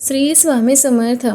श्री स्वामी समर्थ.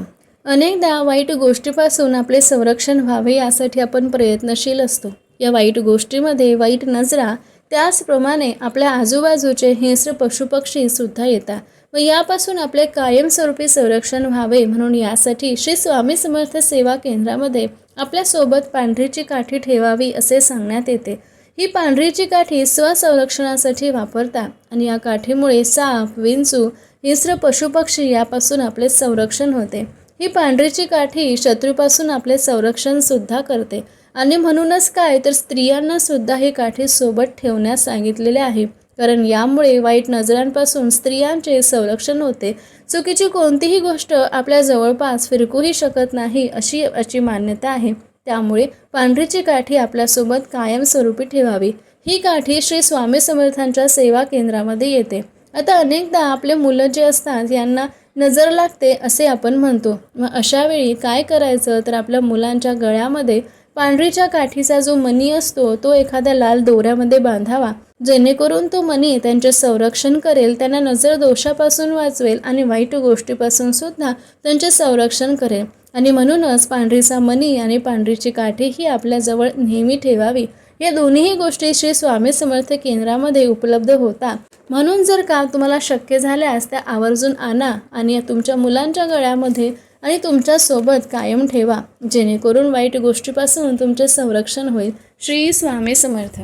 अनेकदा वाईट गोष्टीपासून आपले संरक्षण व्हावे यासाठी आपण प्रयत्नशील असतो. या वाईट गोष्टीमध्ये वाईट नजरा त्याचप्रमाणे आपल्या आजूबाजूचे हिंस्र पशुपक्षी सुद्धा येतात व यापासून आपले कायमस्वरूपी संरक्षण व्हावे म्हणून यासाठी श्री स्वामी समर्थ सेवा केंद्रामध्ये आपल्यासोबत पांढरीची काठी ठेवावी असे सांगण्यात येते. ही पांढरीची काठी स्वसंरक्षणासाठी वापरतात आणि या काठीमुळे साप विंचू हिंस्र पशुपक्षी यापासून आपले संरक्षण होते. ही पांढरीची काठी शत्रूपासून आपले संरक्षणसुद्धा करते. आणि म्हणूनच काय तर स्त्रियांना सुद्धा ही काठी सोबत ठेवण्यास सांगितलेले आहे. कारण यामुळे वाईट नजरांपासून स्त्रियांचे संरक्षण होते. चुकीची कोणतीही गोष्ट आपल्या जवळपास फिरकूही शकत नाही अशी याची मान्यता आहे. त्यामुळे पांढरीची काठी आपल्यासोबत कायमस्वरूपी ठेवावी. ही काठी श्री स्वामी समर्थांच्या सेवा केंद्रामध्ये येते. आता अनेकदा आपले मुलं जे असतात यांना नजर लागते असे आपण म्हणतो. मग अशा वेळी काय करायचं? तर आपल्या मुलांच्या गळ्यामध्ये पांढरीच्या काठीचा जो मणी असतो तो एखाद्या लाल दोऱ्यामध्ये बांधावा. जेणेकरून तो मणी त्यांचे संरक्षण करेल त्यांना नजर दोषापासून वाचवेल आणि वाईट गोष्टीपासून सुद्धा त्यांचे संरक्षण करेल. आणि म्हणूनच पांढरीचा मणी आणि पांढरीची काठी ही आपल्याजवळ नेहमी ठेवावी. या दोन्हीही गोष्टी श्री स्वामी समर्थ केंद्रामध्ये उपलब्ध होतात म्हणून जर का तुम्हाला शक्य झाल्यास त्या आवर्जून आणा आणि तुमच्या मुलांच्या गळ्यामध्ये आणि तुमच्यासोबत कायम ठेवा. जेणेकरून वाईट गोष्टीपासून तुमचे संरक्षण होईल. श्री स्वामी समर्थ.